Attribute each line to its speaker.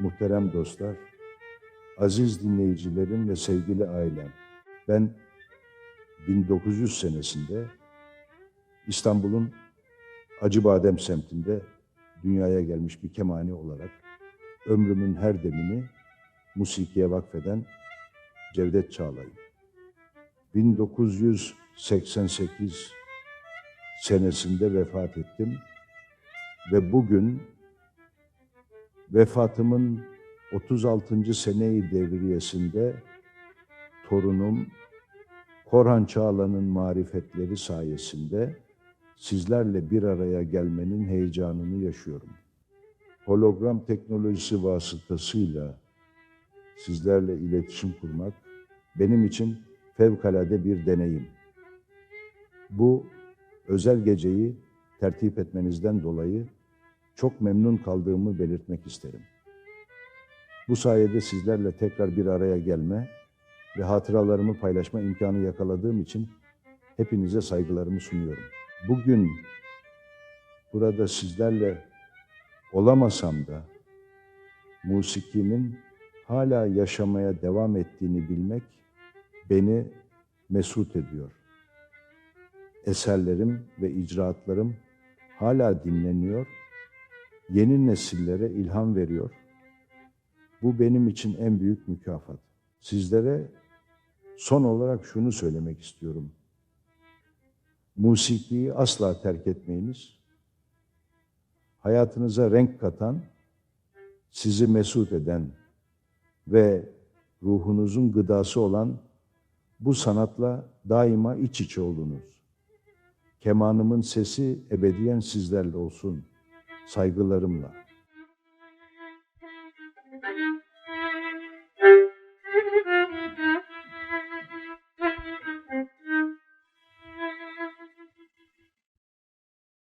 Speaker 1: muhterem dostlar, aziz dinleyicilerim ve sevgili ailem. Ben 1900 senesinde İstanbul'un Acıbadem semtinde dünyaya gelmiş bir kemani olarak ömrümün her demini musikiye vakfeden Cevdet Çağlay'ım. 1988 senesinde vefat ettim ve bugün vefatımın 36. seneyi devriyesinde torunum Korhan Çağla'nın marifetleri sayesinde sizlerle bir araya gelmenin heyecanını yaşıyorum. Hologram teknolojisi vasıtasıyla sizlerle iletişim kurmak benim için fevkalade bir deneyim. Bu özel geceyi tertip etmenizden dolayı çok memnun kaldığımı belirtmek isterim. Bu sayede sizlerle tekrar bir araya gelme ve hatıralarımı paylaşma imkanı yakaladığım için hepinize saygılarımı sunuyorum. Bugün burada sizlerle olamasam da musikinin hala yaşamaya devam ettiğini bilmek beni mesut ediyor. Eserlerim ve icraatlarım hala dinleniyor, yeni nesillere ilham veriyor. Bu benim için en büyük mükafat. Sizlere son olarak şunu söylemek istiyorum. Musikiyi asla terk etmeyiniz. Hayatınıza renk katan, sizi mesut eden ve ruhunuzun gıdası olan bu sanatla daima iç içe olunuz. Kemanımın sesi ebediyen sizlerle olsun. Saygılarımla.